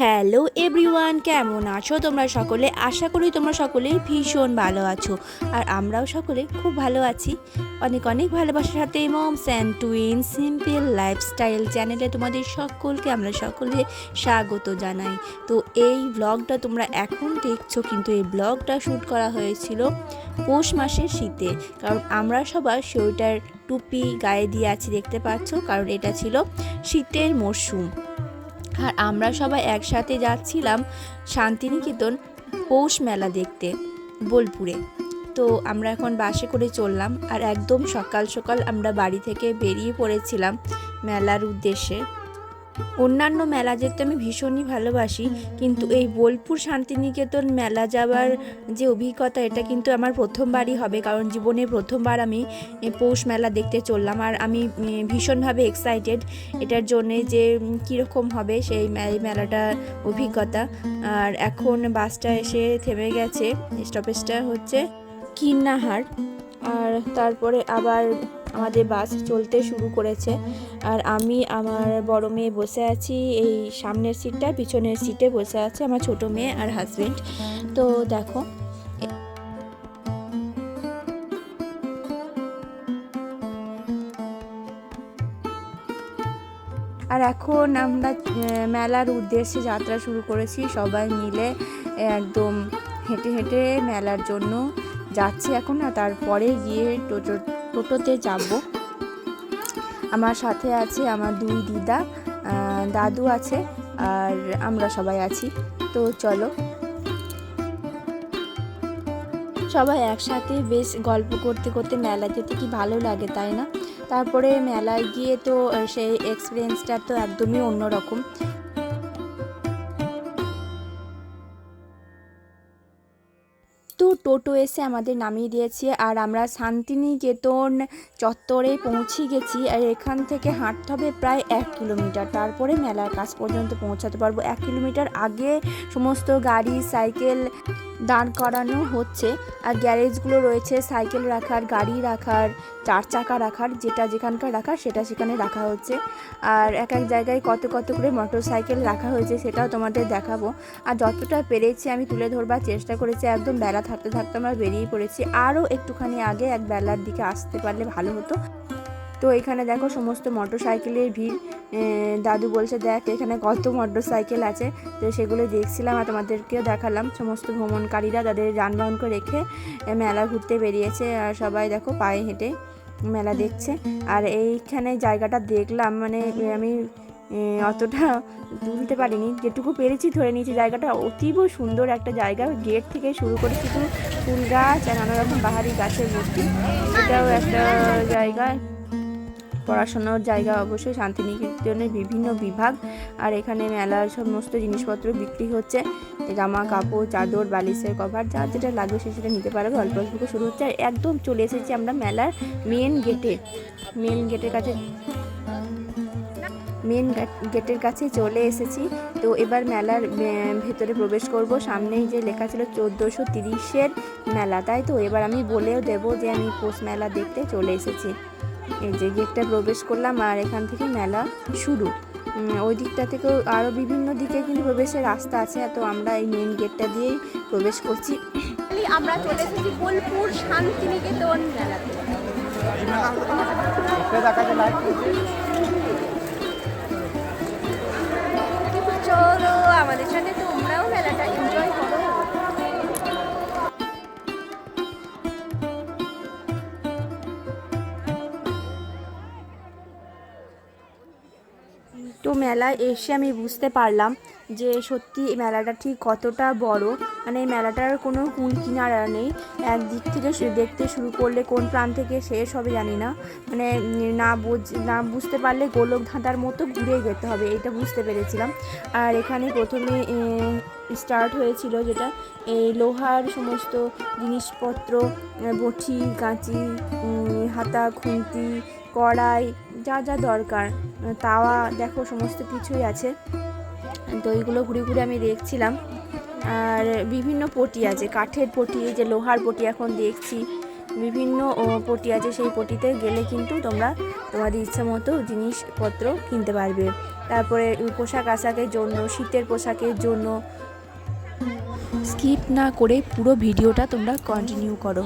Hello everyone কেমন আছো? তোমরা সকলে? আশা করি তোমরা সকলেই ভীষণ ভালো আছো। আর আমরাও সকলে খুব ভালো আছি। অনেক অনেক ভালোবাসার সাথে Moms and Twin Simple Lifestyle চ্যানেলে তোমাদের সকলকে আমরা সকলে স্বাগত জানাই। তো এই ব্লগটা তোমরা এখন দেখছ, কিন্তু এই ব্লগটা শ্যুট করা হয়েছিল পৌষ মাসের শীতে। কারণ আমরা সবাই সোয়েটার, টুপি, গায়ে দিয়ে আছি, দেখতে পাচ্ছ? কারণ এটা ছিল শীতের মরশুম। আর আমরা সবাই একসাথে যাচ্ছিলাম শান্তিনিকেতন পৌষ মেলা দেখতে, বোলপুরে। তো আমরা এখন বাসে করে চললাম আর একদম সকাল সকাল আমরা বাড়ি থেকে বেরিয়ে পড়েছিলাম মেলার উদ্দেশ্যে। অন্যান্য মেলা যেতে আমি ভীষণই ভালোবাসি, কিন্তু এই বোলপুর শান্তিনিকেতন মেলা যাওয়ার যে অভিজ্ঞতা, এটা কিন্তু আমার প্রথমবারই হবে, কারণ জীবনে প্রথমবার আমি পৌষ মেলা দেখতে চললাম, আর আমি ভীষণভাবে এক্সাইটেড এটার জন্যে যে কীরকম হবে সেই মে- এই মেলাটার অভিজ্ঞতা। আর এখন বাসটা এসে থেমে গেছে স্টপেজটা হচ্ছে কিন্নাহার, আর তারপরে আবার আমাদের বাস চলতে শুরু করেছে। আর আমি আমার বড় মেয়ে বসে আছি, এই সামনের সিটটা, পিছনের সিটে বসে আছে আমার ছোট মেয়ে আর হাজবেন্ড তো দেখো। আর এখন আমরা মেলার উদ্দেশ্যে যাত্রা শুরু করেছি। সবাই মিলে একদম হেঁটে হেঁটে মেলার জন্য যাচ্ছি এখন। আর তারপরে গিয়ে টোটো টোটোতে যাব। আমার সাথে আছে আমার দুই দিদা দাদু আছে আর আমরা সবাই আছি। তো চলো। সবাই একসাথে বেশ গল্প করতে করতে মেলা যেতে কি ভালো লাগে, তাই না? তারপরে মেলায় গিয়ে তো সেই এক্সপিরিয়েন্সটা তো একদমই অন্যরকম। টোটো এসে আমাদের নামিয়ে দিয়েছে আর আমরা শান্তিনিকেতন চত্বরে পৌঁছে গেছি আর এখান থেকে হাঁটতে হবে প্রায় এক কিলোমিটার। তারপরে মেলার কাছ পর্যন্ত পৌঁছাতে পারব। এক কিলোমিটার আগে সমস্ত গাড়ি, সাইকেল দাঁড় করানো হচ্ছে আর গ্যারেজগুলো রয়েছে, সাইকেল রাখার, গাড়ি রাখার, চার চাকা রাখার, যেটা যেখানকার রাখার সেটা সেখানে রাখা হচ্ছে। আর এক এক জায়গায় কত কত করে মোটর সাইকেল রাখা হয়েছে সেটাও তোমাদের দেখাবো। আর যতটা পেরেছি আমি তুলে ধরবার চেষ্টা করেছি, একদম বেলা থাকতে থাকতে আমরা বেরিয়ে পড়েছি। আরও একটুখানি আগে এক বেলার দিকে আসতে পারলে ভালো হতো। তো এখানে দেখো সমস্ত মোটর সাইকেলের ভিড় দাদু বলছে, দেখ, এখানে কত মোটর সাইকেল আছে। তো সেগুলো দেখছিলাম আর তোমাদেরকেও দেখালাম। সমস্ত ভ্রমণকারীরা তাদের যানবাহনকে রেখে মেলা ঘুরতে বেরিয়েছে। আর সবাই দেখো পায়ে হেঁটে মেলা দেখছে। আর এইখানে জায়গাটা দেখলাম মানে আমি অতটা তুলতে পারিনি। যেটুকু পেরেছি ধরে নিয়েছি জায়গাটা। অতীব সুন্দর একটা জায়গা। গেট থেকে শুরু করে শুধু ফুল গাছ আর নানা রকম বাহারি গাছের ভর্তি এটাও একটা জায়গা। পড়াশোনার জায়গা অবশ্যই শান্তিনিকেতনের বিভিন্ন বিভাগ আর এখানে মেলার সমস্ত জিনিসপত্র বিক্রি হচ্ছে। জামা কাপড়, চাদর, বালিশের কভার, যা যেটা লাগবে সে সেটা নিতে পারবে। অল্প অল্প শুরু হচ্ছে আর একদম চলে এসেছি আমরা মেলার মেন গেটে মেন গেটের কাছে মেন গেটের কাছে চলে এসেছি। তো এবার মেলার ভেতরে প্রবেশ করব। সামনেই যে লেখা ছিল চোদ্দোশো তিরিশের মেলা, তাই তো? এবার আমি বলেও দেবো যে আমি পৌষ মেলা দেখতে চলে এসেছি। এই যে গেটটা প্রবেশ করলাম আর এখান থেকে মেলা শুরু। ওই দিকটা থেকেও আরও বিভিন্ন দিকে কিন্তু প্রবেশের রাস্তা আছে, তো আমরা এই মেন গেটটা দিয়েই প্রবেশ করছি। আমরা চলে এসেছি বোলপুর শান্তিনিকেতন মেলাতে। চলো আমাদের সাথে তোমরাও তো মেলায় এসে আমি বুঝতে পারলাম যে সত্যি এই মেলাটা ঠিক কতটা বড়। মানে এই মেলাটার কোনো কুল কিনারা নেই। একদিক থেকে দেখতে শুরু করলে কোন প্রাণ থেকে শেষ হবে জানি না। মানে না বুঝ, না বুঝতে পারলে গোলক ধাঁধার মতো ঘুরে যেতে হবে, এটা বুঝতে পেরেছিলাম। আর এখানে প্রথমে স্টার্ট হয়েছিল যেটা এই লোহার সমস্ত জিনিসপত্র বটি, কাঁচি হাতা, খুন্তি, কড়াই যা যা দরকার। তাওয়া দেখো, সমস্ত কিছুই আছে। তো এইগুলো ঘুরে ঘুরে আমি দেখছিলাম। আর বিভিন্ন পটি আছে, কাঠের পটি যে লোহার পটি এখন দেখছি। বিভিন্ন পটি আছে, সেই পটিতে গেলে কিন্তু তোমরা তোমাদের ইচ্ছা মতো জিনিসপত্র কিনতে পারবে। তারপরে পোশাক আশাকের জন্য, শীতের পোশাকের জন্য। স্কিপ না করে পুরো ভিডিওটা তোমরা কন্টিনিউ করো।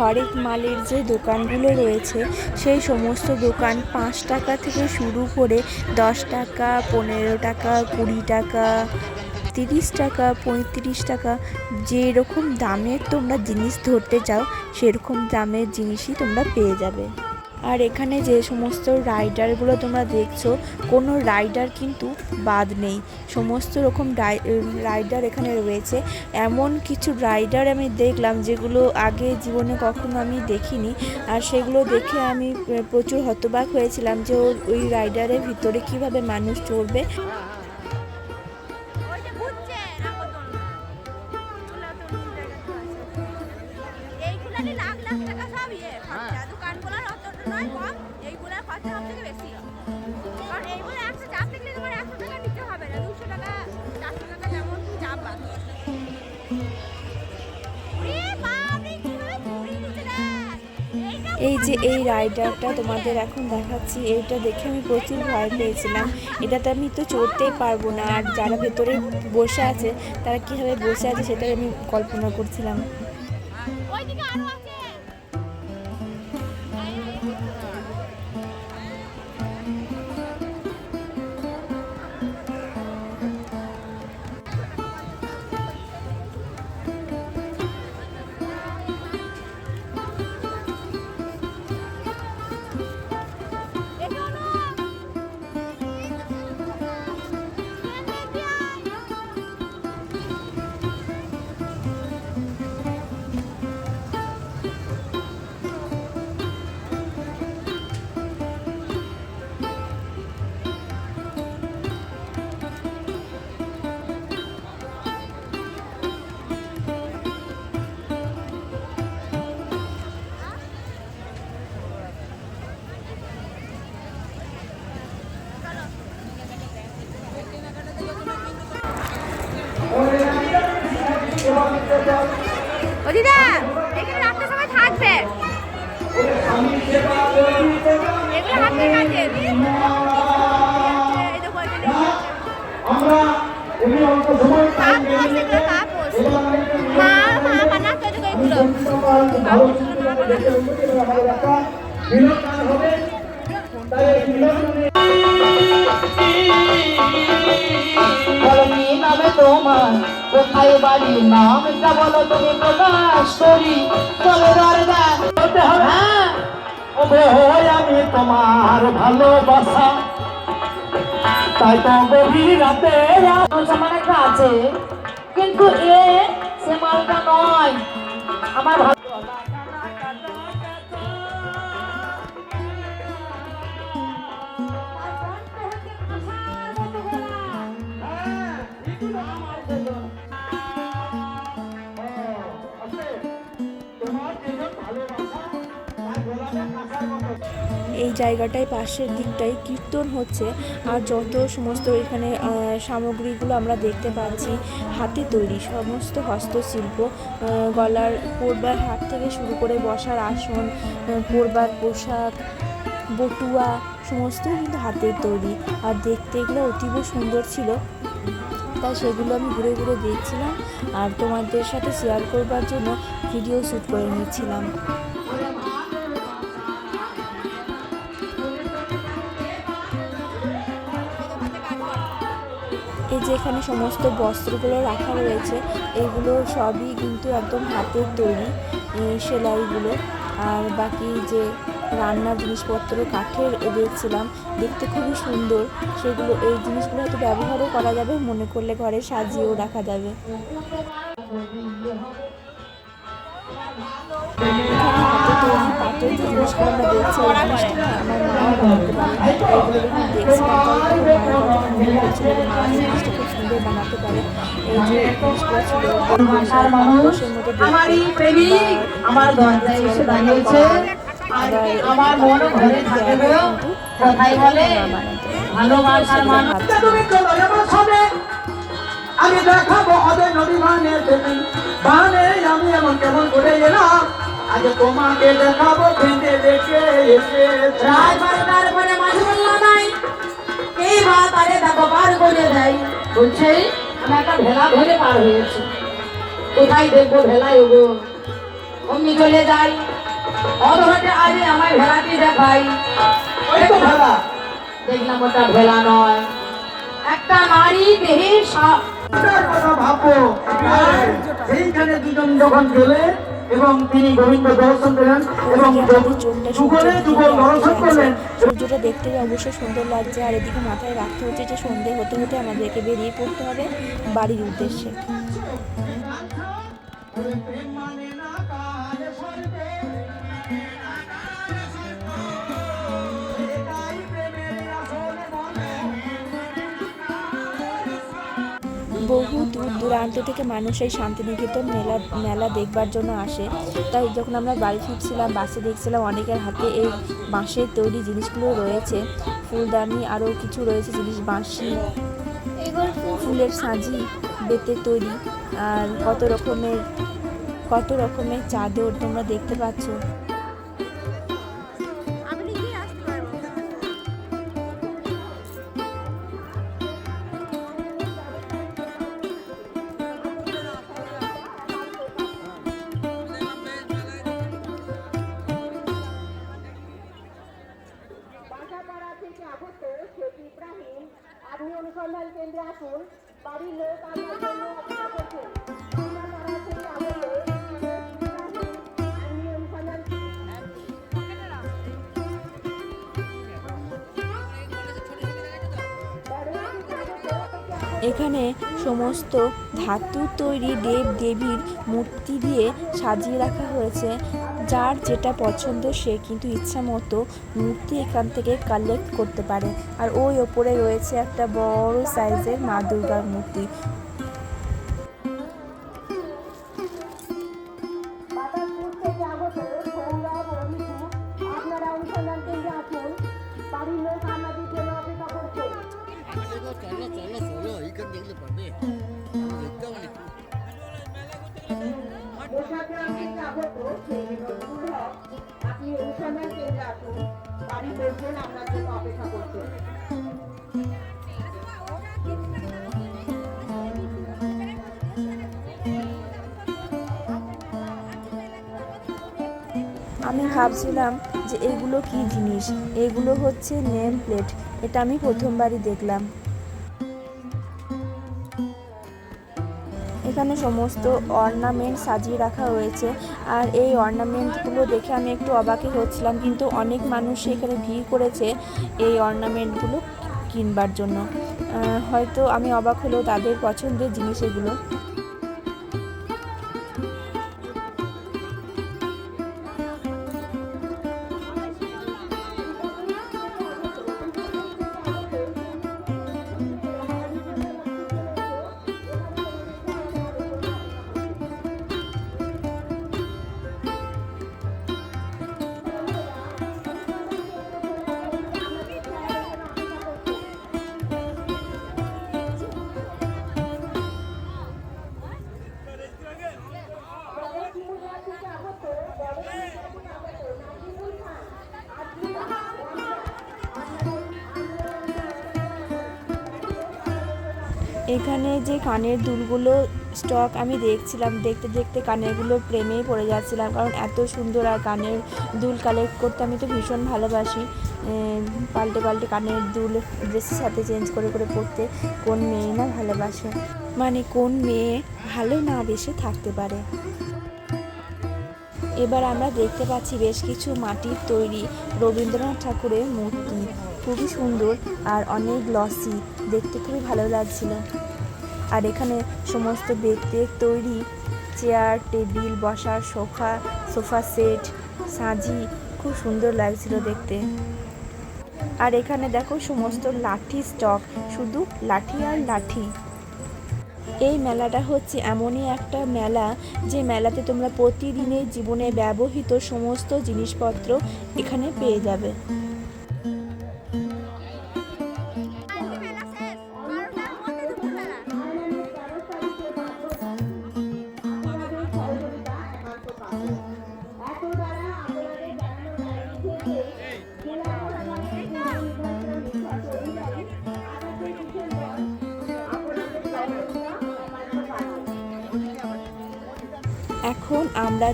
হরেক মালের যে দোকানগুলো রয়েছে, সেই সমস্ত দোকান পাঁচ টাকা থেকে শুরু করে দশ টাকা, পনেরো টাকা, কুড়ি টাকা, তিরিশ টাকা, পঁয়ত্রিশ টাকা, যেরকম দামের তোমরা জিনিস ধরতে চাও, সেরকম দামের জিনিসই তোমরা পেয়ে যাবে। আর এখানে যে সমস্ত রাইডারগুলো তোমরা দেখছ, কোনো রাইডার কিন্তু বাদ নেই। সমস্ত রকম রাইডার এখানে রয়েছে। এমন কিছু রাইডার আমি দেখলাম যেগুলো আগে জীবনে কখনো আমি দেখিনি। আর সেগুলো দেখে আমি প্রচুর হতবাক হয়েছিলাম যে ওই রাইডারের ভিতরে কীভাবে মানুষ চড়বে। এই যে এই রাইডারটা তোমাদের এখন দেখাচ্ছি, এইটা দেখে আমি প্রচুর ভয় পেয়েছিলাম। এটাতে আমি তো চড়তেই পারব না, আর যারা ভেতরে বসে আছে, তারা কীভাবে বসে আছে সেটাই আমি কল্পনা করছিলাম। ও দিদা এখানে রাত্রে সবাই থাকবে। এগুলো হাতে কাটে এই দেখো এখানে তাপস মা মা বানাতো এগুলো। কি নামে তোমার কোথায় বাড়ি? নামটা বলো তুমি প্রকাশ করি। দরজা। হবে। হয়। আমি তোমার ভালোবাসা। তাই তো গভীর রাতে আমার একটা আছে। কিন্তু এ সে মালটা নয়। আমার ভালো জায়গাটায় পাশের দিকটায় কীর্তন হচ্ছে আর যত সমস্ত এখানে সামগ্রীগুলো আমরা দেখতে পাচ্ছি হাতে তৈরি সমস্ত হস্তশিল্প গলার পরবার হাত থেকে শুরু করে বসার আসন আহ, পরবার পোশাক বটুয়া সমস্ত কিন্তু হাতের তৈরি আর দেখতে এগুলো অতীব সুন্দর ছিল। তাই সেগুলো আমি ঘুরে ঘুরে দেখছিলাম আর তোমাদের সাথে শেয়ার করবার জন্য ভিডিও শ্যুট করে নিচ্ছিলাম। এই যে এখানে সমস্ত বস্ত্রগুলো রাখা রয়েছে, এগুলো সবই কিন্তু একদম হাতের তৈরি সেলাইগুলো। আর বাকি যে রান্নার জিনিসপত্র, কাঠের দেখছিলাম দেখতে খুবই সুন্দর। সেগুলো, এই জিনিসগুলো হয়তো ব্যবহারও করা যাবে, মনে করলে ঘরে সাজিয়েও রাখা যাবে। হাতে তৈরি পাটের যে জিনিসগুলো আমরা দেখছি এই জিনিসটা আমার মাও বানাতে পারে এইগুলো যখন দেখছিলাম তখন মায়ের কথা মনে হচ্ছিল যে মা জিনিসটা খুব সুন্দর বানাতে পারে এই যে জিনিসগুলো ছিল ভাষার মানুষ আমারই প্রেমিক আমার দরজায় এসে দাঁড়িয়েছে আর আমার মন ঘরে কোথায় বলে ভালোবাসার মানুষ তুমি চলো আমি দেখাবো ওদের নদী মানে বানে আমি এমন কেমন করে এলাম আজ তোমাকে দেখাবো ফেঁদে দেখে এসে। রায় বারোটার পরে মাঝে বললাম নাই এই মা তারে দেখো পার করে দেয়। বলছে আমি একটা ভেলা ধরে পার হয়েছি। কোথায় দেখব ভেলায় ওগো অমনি চলে যাই। অধঘটে আগে আমায় ভেলাটি দেখাই। ওই তো ভেলা। দেখলাম ওটা ভেলা নয়। একটা নারী দেহের সাপ কথা ভাববো সেইখানে দুজন যখন গেলে এবং তিনি গোবিন্দ দর্শন পেলেন এবং যুগলে যুগল দর্শন করলেন। সূর্যটা দেখতে অবশ্যই সুন্দর লাগছে। আর এদিকে মাথায় রাখতে হচ্ছে যে সন্ধে হতে হতে আমাদেরকে বেরিয়ে পড়তে হবে বাড়ির উদ্দেশ্যে। দূর দূরান্ত থেকে মানুষ এই শান্তিনিকেতন মেলা মেলা দেখবার জন্য আসে। তাই যখন আমরা বাড়ি ফিরছিলাম, বাসে দেখছিলাম, অনেকের হাতে এই বাঁশের তৈরি জিনিসগুলো রয়েছে। ফুলদানি আরও কিছু রয়েছে জিনিস, বাঁশি, ফুলের সাজি, বেতের তৈরি, আর কত রকমের কত রকমের চাদর তোমরা দেখতে পাচ্ছ। এখানে সমস্ত ধাতুর তৈরি দেব দেবীর মূর্তি দিয়ে সাজিয়ে রাখা হয়েছে। যার যেটা পছন্দ সে কিন্তু ইচ্ছা মতো মূর্তি এখান থেকে কালেক্ট করতে পারে। আর ওই ওপরে রয়েছে একটা বড় সাইজের মা দুর্গার মূর্তি। চলো চলো চলো এইখান দেখলে পাবে আপনি কেন্দ্রে আসুন। লোকজন আপনার জন্য অপেক্ষা আমি ভাবছিলাম যে এগুলো কি জিনিস? এগুলো হচ্ছে নেম প্লেট। এটা আমি প্রথমবারই দেখলাম। এখানে সমস্ত অর্নামেন্ট সাজিয়ে রাখা হয়েছে। আর এই অর্নামেন্টগুলো দেখে আমি একটু অবাকই হচ্ছিলাম, কিন্তু অনেক মানুষ এখানে ভিড় করেছে এই অর্নামেন্টগুলো কিনবার জন্য। হয়তো আমি অবাক হলেও তাদের পছন্দের জিনিস এগুলো। এখানে যে কানের দুলগুলো স্টক আমি দেখছিলাম, দেখতে দেখতে কানেরগুলো প্রেমেই পড়ে যাচ্ছিলাম, কারণ এত সুন্দর আর কানের দুল কালেক্ট করতে আমি তো ভীষণ ভালোবাসি। পাল্টে পাল্টে কানের দুল ড্রেসের সাথে চেঞ্জ করে করে পরতে কোন মেয়ে না ভালোবাসে? মানে কোন মেয়ে ভালো না বেসে থাকতে পারে? এবার আমরা দেখতে পাচ্ছি বেশ কিছু মাটির তৈরি রবীন্দ্রনাথ ঠাকুরের মূর্তি। খুবই সুন্দর আর অনেক লসি দেখতে খুবই ভালো লাগছিল। আর এখানে সমস্ত বেতের তৈরি। চেয়ার টেবিল বসার সোফা সোফা সেট সাজি। খুব সুন্দর লাগছিল দেখতে। আর এখানে দেখো সমস্ত লাঠি স্টক শুধু লাঠি আর লাঠি। এই মেলাটা হচ্ছে এমনই একটা মেলা, যে মেলাতে তোমরা প্রতিদিনের জীবনে ব্যবহৃত সমস্ত জিনিসপত্র এখানে পেয়ে যাবে।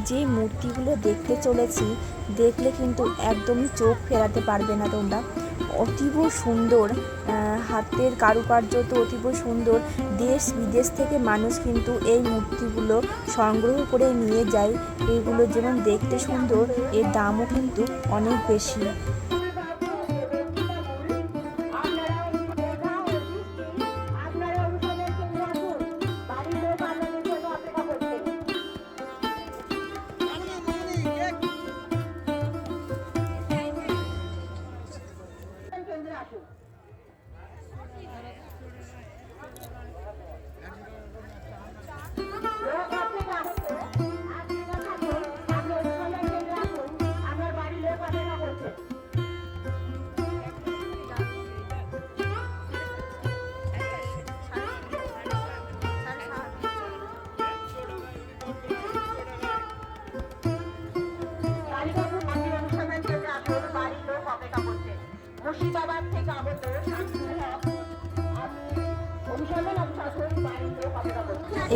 যে মূর্তিগুলো দেখতে চলেছি, দেখলে কিন্তু একদমই চোখ ফেরাতে পারবে না তোমরা। অতীব সুন্দর হাতের কারুকার্য তো অতীব সুন্দর। দেশ বিদেশ থেকে মানুষ কিন্তু এই মূর্তিগুলো সংগ্রহ করে নিয়ে যায়। এগুলো যেমন দেখতে সুন্দর, এর দামও কিন্তু অনেক বেশি।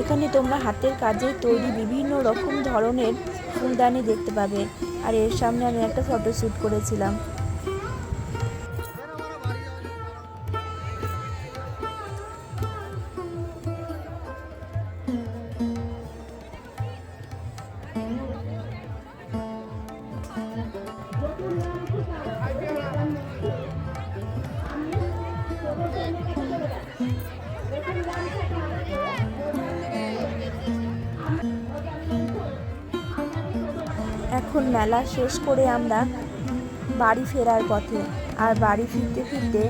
এখানে তোমরা হাতের কাজে তৈরি বিভিন্ন রকম ধরনের ফুলদানি দেখতে পাবে। আর এর সামনে আমি একটা ফটো শ্যুট করেছিলাম। মেলা শেষ করে আমরা বাড়ি ফেরার পথে। আর বাড়ি ফিরতে ফিরতে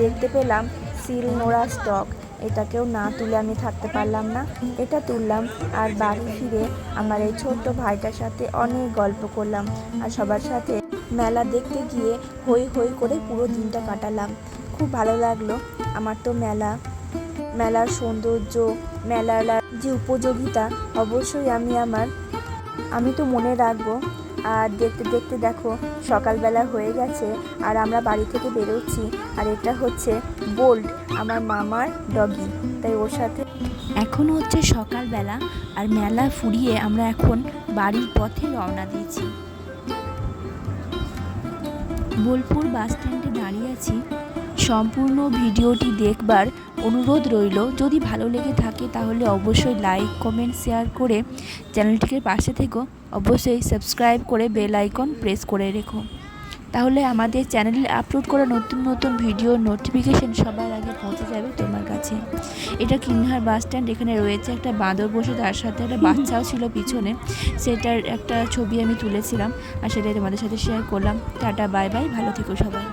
দেখতে পেলাম সিল নোড়া স্টক। এটাকেও না তুলে আমি থাকতে পারলাম না। এটা তুললাম আর বাড়ি ফিরে আমার এই ছোট্ট ভাইটার সাথে অনেক গল্প করলাম আর সবার সাথে মেলা দেখতে গিয়ে হই হই করে পুরো দিনটা কাটালাম। খুব ভালো লাগল। আমার তো মেলা, মেলার সৌন্দর্য, মেলার যে উপযোগিতা, অবশ্যই আমি আমার, আমি তো মনে রাখব আর দেখতে দেখতে দেখো, সকালবেলা হয়ে গেছে আর আমরা বাড়ি থেকে বেরোচ্ছি। আর এটা হচ্ছে বোল্ড, আমার মামার ডগি। তাই ওর সাথে এখন হচ্ছে সকালবেলা আর মেলা ফুরিয়ে আমরা এখন বাড়ির পথে রওনা দিয়েছি। বোলপুর বাস স্ট্যান্ডে দাঁড়িয়ে আছি। সম্পূর্ণ ভিডিওটি দেখবার অনুরোধ রইল, যদি ভালো লেগে থাকে তাহলে অবশ্যই লাইক কমেন্ট শেয়ার করে চ্যানেলটিকে পাশে থেকো। অবশ্যই সাবস্ক্রাইব করে বেল আইকন প্রেস করে রেখো। তাহলে আমাদের চ্যানেলে আপলোড করা নতুন নতুন ভিডিও নোটিফিকেশন সবার আগে পৌঁছে যাবে তোমার কাছে। এটা কিনহার বাস স্ট্যান্ড এখানে রয়েছে একটা বাঁদর বসে, তার সাথে একটা বাচ্চাও ছিল পিছনে। সেটার একটা ছবি আমি তুলেছিলাম, আর সেটাই তোমাদের সাথে শেয়ার করলাম। টাটা বাই বাই ভালো থেকো সবাই।